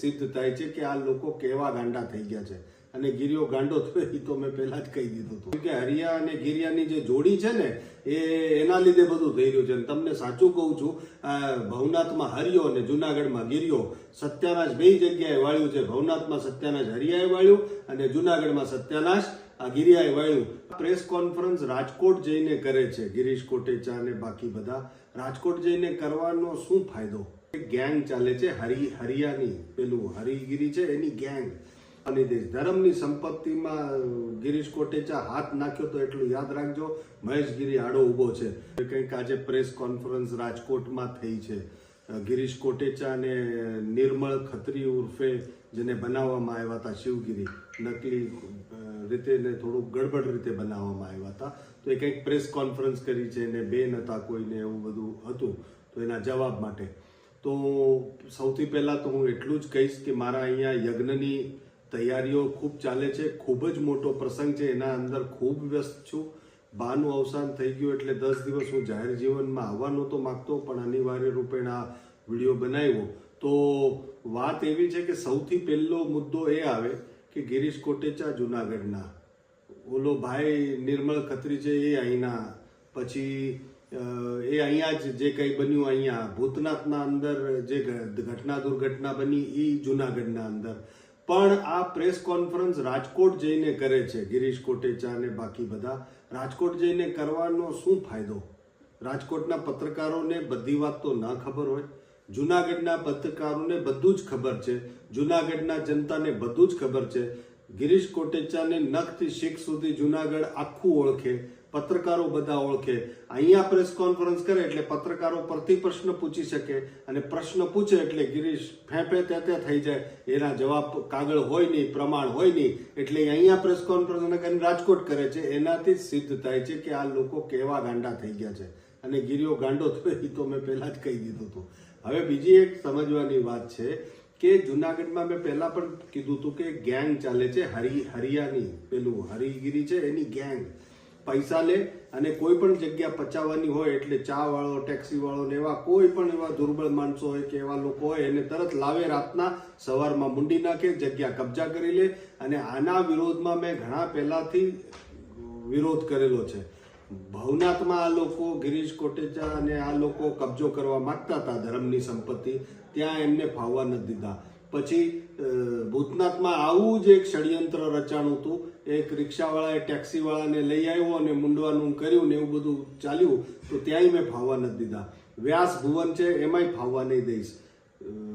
સિદ્ધ થાય છે કે આ લોકો કેવા ગાંડા થઈ ગયા છે. અને ગીરીઓ ગાંડો થયો એ તો મેં પહેલા જ કહી દીધું હતું. કે હરિયા અને ગિરિયાની જે જોડી છે ને, એ એના લીધે બધું થઈ રહ્યું છે. અને તમને સાચું કહું છું ભવનાથમાં હરિયો અને જુનાગઢમાં ગિરિયો સત્યાનાશ બે જગ્યાએ વાળ્યું છે. ભવનાથમાં સત્યાનાશ હરિયાએ વાળ્યું અને જુનાગઢમાં સત્યાનાશ આ ગિરિયાએ વાળ્યું. પ્રેસ કોન્ફરન્સ રાજકોટ જઈને કરે છે. ગિરીશ કોટેચા અને બાકી બધા. રાજકોટ જઈને કરવાનો શું ફાયદો? ગેંગ ચાલે છે, હરી, હરિયાની, પેલું હરિગીરી છે, એની ગેંગ અને ધર્મની સંપત્તિમાં ગિરીશ કોટેચા હાથ નાખ્યો તો એટલું યાદ રાખજો, મહેશગીરી આડો ઊભો છે. કંઈક આજે પ્રેસ કોન્ફરન્સ રાજકોટમાં થઈ છે. ગિરીશ કોટેચા અને નિર્મળ ખત્રી ઉર્ફે જેને બનાવવામાં આવ્યા હતા શિવગીરી, નકલી રીતે ને થોડુંક ગડબડ રીતે બનાવવામાં આવ્યા હતા. તો એ કંઈક પ્રેસ કોન્ફરન્સ કરી છે ને બેન હતા કોઈને એવું બધું હતું. તો એના જવાબ માટે તો સૌથી પહેલાં તો હું એટલું જ કહીશ કે મારા અહીંયા યજ્ઞની તૈયારીઓ ખૂબ ચાલે છે. ખૂબ જ મોટો પ્રસંગ છે. એના અંદર ખૂબ વ્યસ્ત છું. બાનું અવસાન થઈ ગયું એટલે દસ દિવસ હું જાહેર જીવનમાં આવવા નહોતો માગતો, પણ અનિવાર્ય રૂપે આ વીડિયો બનાવ્યો. તો વાત એવી છે કે સૌથી પહેલો મુદ્દો એ આવે કે ગિરીશ કોટેચા જુનાગઢના. ઓલો ભાઈ નિર્મળ ખત્રી છે એ અહીંના. પછી એ અહીંયા જ જે કંઈ બન્યું અહીંયા, ભૂતનાથના અંદર જે ઘટના દુર્ઘટના બની એ જુનાગઢના અંદર. પણ આ પ્રેસ કોન્ફરન્સ રાજકોટ જઈને કરે છે, ગિરીશ કોટેચા અને બાકી બધા. રાજકોટ જઈને કરવાનો શું ફાયદો? રાજકોટના પત્રકારોને બધી વાત તો ના ખબર હોય. જુનાગઢના પત્રકારોને બધું જ ખબર છે. જુનાગઢના જનતાને બધું જ ખબર છે. ગિરીશ કોટેચાને નખથી શીખ સુધી જુનાગઢ આખું ઓળખે. પત્રકારો બધા ઓળખે. અહીંયા પ્રેસ કોન્ફરન્સ કરે એટલે પત્રકારો પરથી પ્રશ્ન પૂછી શકે અને પ્રશ્ન પૂછે એટલે ગિરીશ ફેંફે તે તે થઈ જાય. એના જવાબ કાગળ હોય નહીં, પ્રમાણ હોય નહીં. એટલે અહીંયા પ્રેસ કોન્ફરન્સ કરીને રાજકોટ કરે છે. એનાથી સિદ્ધ થાય છે કે આ લોકો કેવા ગાંડા થઈ ગયા છે. અને ગીરીઓ ગાંડો થયો એ તો મેં પહેલાં જ કહી દીધું હતું. હવે બીજી એક સમજવાની વાત છે કે જુનાગઢમાં મેં પહેલાં પણ કીધું હતું કે ગેંગ ચાલે છે, હરી, હરિયાની, પેલું હરિગીરી છે, એની ગેંગ પૈસા લે અને કોઈ પણ જગ્યા પચાવવાની હોય એટલે ચા વાળો, ટેક્સી વાળો ને એવા કોઈ પણ એવા દુર્બળ માણસો હોય કે એવા લોકો હોય, એને તરત લાવે રાતના, સવારમાં મુંડી નાખે, જગ્યા કબજા કરી લે અને આના વિરોધમાં મેં ઘણા પહેલાથી વિરોધ કરેલો છે. ભવનાથમાં આ લોકો, ગિરીશ કોટેચા અને આ લોકો કબજો કરવા માંગતા હતા ધર્મની સંપત્તિ, ત્યાં એમને ફાવવા નથી દીધા. પછી ભૂતનાથમાં આવું જ એક ષડયંત્ર રચાણું હતું. એક રિક્ષાવાળાએ ટેક્સીવાળાને લઈ આવ્યો અને મુંડવાનું કર્યું ને એવું બધું ચાલ્યું, તો ત્યાંય મેં ફાવવા નથી દીધા. વ્યાસ ભુવન છે, એમાંય ફાવવા નહીં દઈશ.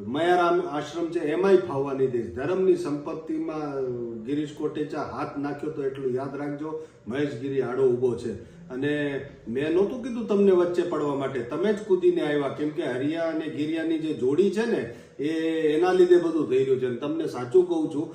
મયારામ આશ્રમ છે, એમાંય ફાવવા નહીં દઈશ. ધર્મની સંપત્તિમાં ગિરીશ કોટેચા હાથ નાખ્યો તો એટલું યાદ રાખજો. મહેશગીરી આડો ઊભો છે. અને મેં નહોતું કીધું તમને વચ્ચે પડવા માટે. તમે જ કૂદીને આવ્યા. કેમ કે હરિયા અને ગિરિયાની જે જોડી છે ને એ એના લીધે બધું થઈ રહ્યું છે. અને તમને સાચું કહું છું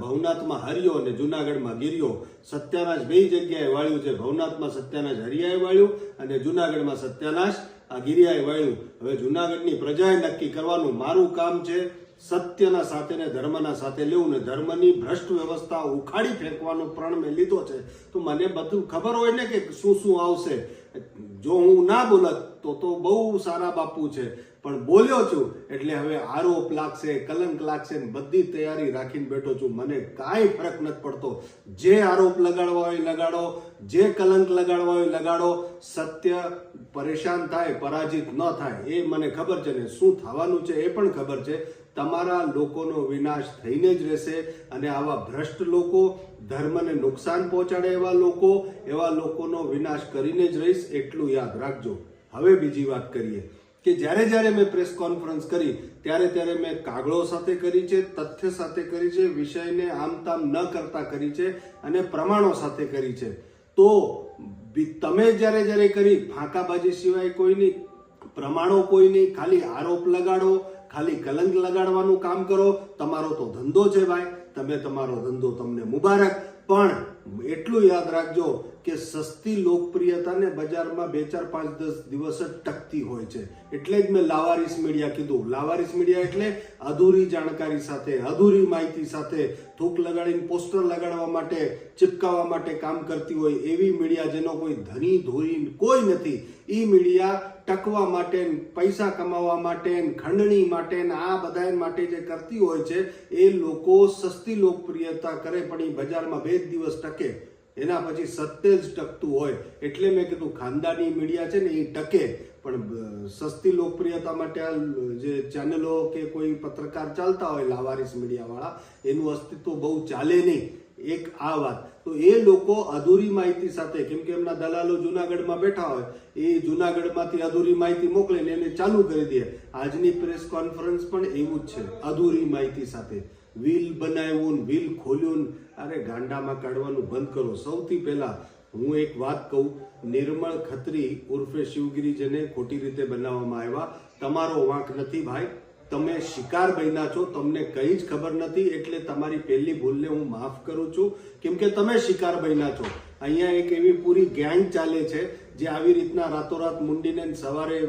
ભવનાથમાં હરિયો અને જુનાગઢમાં ગિરિયો સત્યાનાશ બે જગ્યાએ વાળ્યું છે. ભવનાથમાં સત્યાનાશ, હરિયાએ વાળ્યું અને જુનાગઢમાં સત્યાનાશ, આ ગિરિયાએ વાળ્યું. હવે જુનાગઢની પ્રજાએ નક્કી કરવાનું મારું કામ છે સત્યના સાથે ને ધર્મના સાથે લેવું ને ધર્મની ભ્રષ્ટ વ્યવસ્થા ઉખાડી ફેંકવાનો પ્રણ મેં લીધો છે. તો મને બધું ખબર હોય ને કે શું શું આવશે. જો હું ના બોલત તો તો બહુ સારા બાપુ છે. પણ બોલ્યો છું એટલે હવે આરોપ લાગશે, કલંક લાગશે બધી તૈયારી રાખીને બેઠો છું. મને કાંઈ ફરક નથી પડતો. જે આરોપ લગાડવા હોય લગાડો, જે કલંક લગાડવા હોય લગાડો, સત્ય પરેશાન થાય, પરાજિત ન થાય, એ મને ખબર છે ને શું થવાનું છે એ પણ ખબર છે. તમારા લોકોનો વિનાશ થઈને જ રહેશે અને આવા ભ્રષ્ટ લોકો ધર્મને નુકસાન પહોંચાડે એવા લોકો, એવા લોકોનો વિનાશ કરીને જ રહીશ, એટલું યાદ રાખજો. હવે બીજી વાત કરીએ. કે જ્યારે જ્યારે મેં પ્રેસ કોન્ફરન્સ કરી, ત્યારે ત્યારે મેં કાગળો સાથે કરી છે, તથ્ય સાથે કરી છે, વિષયને આમ તામ ન કરતા કરી છે અને પ્રમાણો સાથે કરી છે. તો તમે જ્યારે જ્યારે કરી, ફાંકાબાજી સિવાય કોઈની પ્રમાણો કોઈ નહીં. ખાલી આરોપ લગાડો, ખાલી કલંક લગાડવાનું કામ કરો. તમારો તો ધંધો છે ભાઈ. તમે તમારો ધંધો તમને મુબારક. પણ એટલું યાદ રાખજો કે સસ્તી લોકપ્રિયતાને બજારમાં બે ચાર પાંચ દસ દિવસ જ ટકતી હોય છે. એટલે જ મેં લાવારીસ મીડિયા કીધું. લાવારીસ મીડિયા એટલે અધૂરી જાણકારી સાથે, અધૂરી માહિતી સાથે થૂક લગાડીને પોસ્ટર લગાડવા માટે, ચિપકાવવા માટે કામ કરતી હોય એવી મીડિયા જેનો કોઈ ધની, ધોરી કોઈ નથી. એ મીડિયા ટકવા માટે પૈસા કમાવા માટે ખંડણી માટે આ બધા માટે જે કરતી હોય છે, એ લોકો સસ્તી લોકપ્રિયતા કરે પણ એ બજારમાં બે દિવસ ટકે. એના પછી સત્ય જ ટકતું હોય. એટલે મેં કીધું ખાનદાની મીડિયા છે ને એ ટકે. પણ સસ્તી લોકપ્રિયતા માટે આ જે ચેનલો કે કોઈ પત્રકાર ચાલતા હોય લાવારીસ મીડિયાવાળા, એનું અસ્તિત્વ બહુ ચાલે નહીં. એક આ વાત. તો એ લોકો અધૂરી માહિતી સાથે, કેમ કે એમના દલાલો જુનાગઢમાં બેઠા હોય, એ જુનાગઢમાંથી અધૂરી માહિતી મોકલે ને એને ચાલુ કરી દે. આજની પ્રેસ કોન્ફરન્સ પણ એવું જ છે, અધૂરી માહિતી સાથે. વ્હીલ બનાવ્યું વ્હીલ ખોલ્યું. અરે ગાંડામાં કાઢવાનું બંધ કરો. સૌથી પહેલા હું એક વાત કહું, નિર્મળ ખત્રી ઉર્ફે શિવગીરી જેને ખોટી રીતે બનાવવામાં આવ્યા. તમારો વાંક નથી ભાઈ. તમે શિકાર બન્યા છો, તમને કંઈ જ ખબર નથી, એટલે તમારી પહેલી ભૂલને હું માફ કરું છું. કેમ કે તમે શિકાર બન્યા છો. અહીંયા એક એવી પૂરી ગેંગ ચાલે છે, જે આવી રીતના રાતોરાત મુંડીને સવારે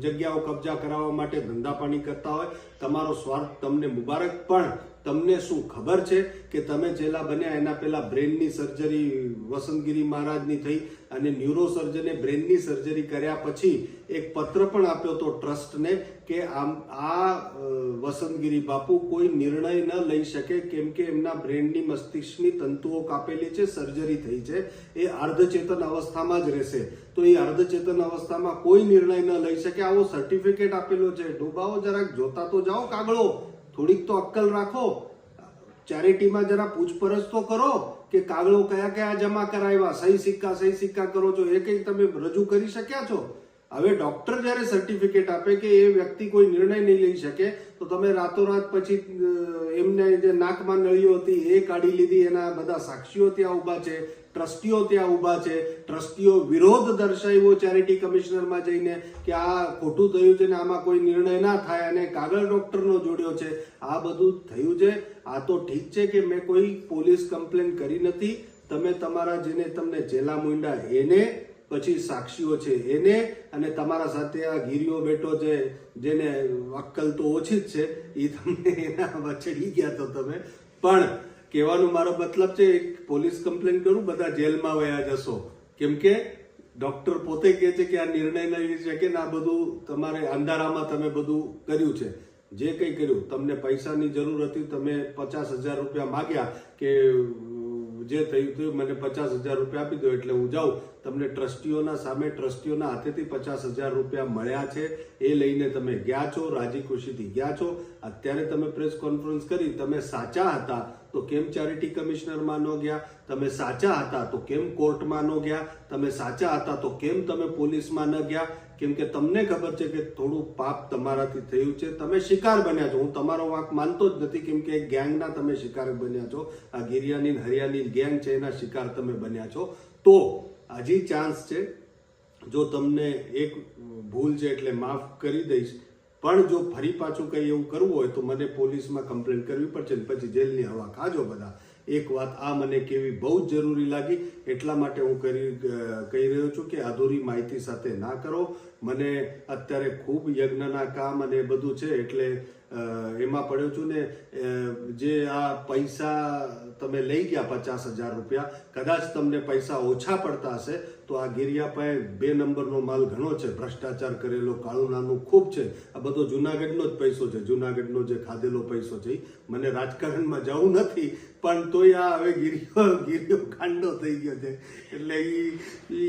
જગ્યાઓ કબજા કરાવવા માટે ધંધા પાણી કરતા હોય. તમારો સ્વાર્થ તમને મુબારક. પણ તમને શું ખબર છે કે તમે જેલા બન્યા એના પહેલાં બ્રેનની સર્જરી વસંતગીરી મહારાજની થઈ અને ન્યુરોસર્જને બ્રેનની સર્જરી કર્યા પછી એક પત્ર પણ આપ્યો હતો ટ્રસ્ટને કે આમ, આ વસંતગીરી બાપુ કોઈ નિર્ણય ન લઈ શકે કેમ કે એમના બ્રેનની મસ્તિષ્કની તંતુઓ કાપેલી છે સર્જરી થઈ છે, એ અર્ધચેતન અવસ્થામાં જ રહેશે. તો એ અર્ધચેતન અવસ્થામાં કોઈ નિર્ણય ન લઈ શકે. આવો સર્ટિફિકેટ આપેલો છે. ડૂબાવો જરાક, જોતા તો જાઓ કાગળો. થોડીક તો અક્કલ રાખો. ચેરિટીમાં જરા પૂછપરછ તો કરો કે કાગળો કયા કયા જમા કરાવ્યા, સહી સિક્કા સહી સિક્કા કરો છો, એ કંઈ તમે રજૂ કરી શક્યા છો? હવે ડોક્ટર જ્યારે સર્ટિફિકેટ આપે કે એ વ્યક્તિ કોઈ નિર્ણય નહીં લઈ શકે, તો તમે રાતોરાત પછી એમને જે નાકમાં નળીઓ હતી, એ કાઢી લીધી, એના બધા સાક્ષીઓ ત્યાં ઊભા છે ટ્રસ્ટીઓ ત્યાં ઊભા છે. ટ્રસ્ટીઓ વિરોધ દર્શાવ્યો ચેરિટી કમિશનરમાં જઈને કે આ ખોટું થયું છે ને આમાં કોઈ નિર્ણય ના થાય અને કાગળ ડોક્ટરનો જોડ્યો છે. આ બધું થયું છે. આ તો ઠીક છે કે મેં કોઈ પોલીસ કમ્પ્લેન કરી નથી. તમે તમારા જેને તમને જેલા મુંડા એને પછી સાક્ષીઓ છે એને અને તમારા સાથે આ ગીરીઓ બેઠો છે જેને અક્કલ તો ઓછી જ છે. એ તમને એના વચડી ગયા તો તમે. પણ કહેવાનો મારો મતલબ છે, એક પોલીસ કમ્પ્લેન કરું, બધા જેલમાં વયા જશો. કેમ કે ડૉક્ટર પોતે કહે છે કે આ નિર્ણય લઈ છે ને આ બધું તમારે અંધારામાં તમે બધું કર્યું છે. જે કંઈ કર્યું, તમને પૈસાની જરૂર હતી, તમે પચાસ હજાર રૂપિયા માગ્યા કે જે થયું થયું, મને પચાસ હજાર રૂપિયા આપી દો એટલે હું જાઉં. તમને ટ્રસ્ટીઓના સામે, ટ્રસ્ટીઓના હાથેથી પચાસ હજાર રૂપિયા મળ્યા છે. એ લઈને તમે ગયા છો, રાજી ખુશીથી ગયા છો. અત્યારે તમે પ્રેસ કોન્ફરન્સ કરી, તમે સાચા હતા. તો કેમ ચેરિટી કમિશનરમાં ન ગયા? તમે સાચા હતા તો કેમ કોર્ટમાં ન ગયા? તમે સાચા હતા તો કેમ તમે પોલીસમાં ન ગયા? કેમ કે તમને ખબર છે કે થોડું પાપ તમારાથી થયું છે. તમે શિકાર બન્યા છો. હું તમારો વાંક માનતો જ નથી કેમ કે ગેંગના તમે શિકાર બન્યા છો. આ ગિરિયાની હરિયાની ગેંગ છે, એના શિકાર તમે બન્યા છો. તો હજી ચાન્સ છે, જો તમને એક ભૂલ છે એટલે માફ કરી દઈશ. પણ જો ફરી પાછું કંઈ એવું કરવું હોય તો મને પોલીસમાં કમ્પ્લેન કરવી પડશે ને પછી જેલની હવા ખાજો બધા. એક વાત આ મને કેવી બહુ જ જરૂરી લાગી. એટલા માટે હું કરી કહી રહ્યો છું કે અધૂરી માહિતી સાથે ના કરો. મને અત્યારે ખૂબ યજ્ઞના કામ અને એ બધું છે એટલે એમાં પડ્યો છું ને જે આ પૈસા તમે લઈ ગયા પચાસ હજાર રૂપિયા, કદાચ તમને પૈસા ઓછા પડતા હશે, તો આ ગિરિયાપાએ બે નંબરનો માલ ઘણો છે, ભ્રષ્ટાચાર કરેલો કાળું નાનું ખૂબ છે. આ બધો જુનાગઢનો જ પૈસો છે, જુનાગઢનો જે ખાધેલો પૈસો છે મને રાજકારણમાં જવું નથી, પણ તોય આ હવે ગિરિયો ગિરિયો કાંડો થઈ ગયો છે. એટલે એ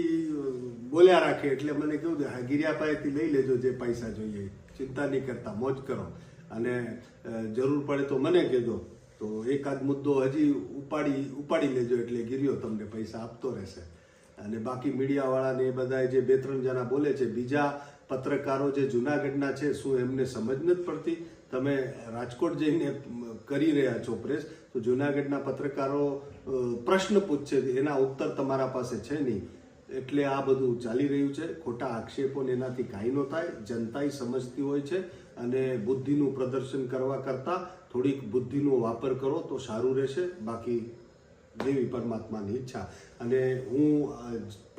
બોલ્યા રાખે, એટલે મને કેવું છે હા, ગિરિયાપાએથી લઈ લેજો જે પૈસા જોઈએ. ચિંતા નહીં કરતા, મોજ કરો. અને જરૂર પડે તો મને કહેજો. તો એકાદ મુદ્દો હજી ઉપાડી ઉપાડી લેજો એટલે ગીર્યો તમને પૈસા આપતો રહેશે. અને બાકી મીડિયાવાળાને એ બધા જે બે ત્રણ જણા બોલે છે, બીજા પત્રકારો જે જુનાગઢના છે, શું એમને સમજ નથી પડતી? તમે રાજકોટ જઈને કરી રહ્યા છો પ્રેસ, તો જુનાગઢના પત્રકારો પ્રશ્ન પૂછશે એના ઉત્તર તમારા પાસે છે નહીં. એટલે આ બધું ચાલી રહ્યું છે. ખોટા આક્ષેપોને એનાથી કાંઈ ન થાય. જનતાય સમજતી હોય છે. અને બુદ્ધિનું પ્રદર્શન કરવા કરતાં થોડીક બુદ્ધિનો વાપર કરો તો સારું રહેશે. બાકી દેવી પરમાત્માની ઈચ્છા. અને હું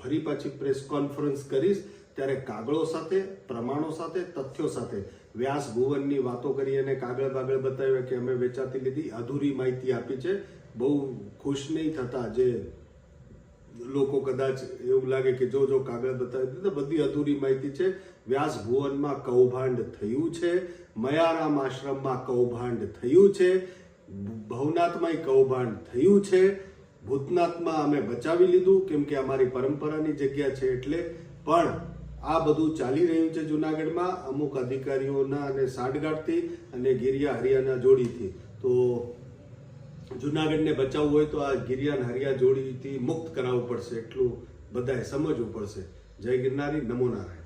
ફરી પાછી પ્રેસ કોન્ફરન્સ કરીશ ત્યારે કાગળો સાથે, પ્રમાણો સાથે, તથ્યો સાથે. વ્યાસ ભુવનની વાતો કરી અને કાગળ બાગળ બતાવ્યા કે અમે વેચાતી લીધી. અધૂરી માહિતી આપી છે. બહુ ખુશ નહીં થતા જે લોકો કદાચ એવું લાગે કે જો જો કાગળ બતાવી દીધા બધી અધૂરી માહિતી છે. વ્યાસ ભુવનમાં કૌભાંડ થયું છે. મયારામ આશ્રમમાં કૌભાંડ થયું છે. ભવનાથમાં કૌભાંડ થયું છે. ભૂતનાથમાં અમે બચાવી લીધું, કેમ કે અમારી પરંપરાની જગ્યા છે એટલે. પણ આ બધું ચાલી રહ્યું છે જુનાગઢમાં. અમુક અધિકારીઓના અને સાંઠગાંઠથી અને ગિરિયા હરિયાના જોડીથી. તો જુનાગઢને બચાવવું હોય તો આ ગિરિયાન હરિયા જોડીથી મુક્ત કરાવવું પડશે. એટલું બધાએ સમજવું પડશે. જય ગિરનારી, નમો નારાયણ.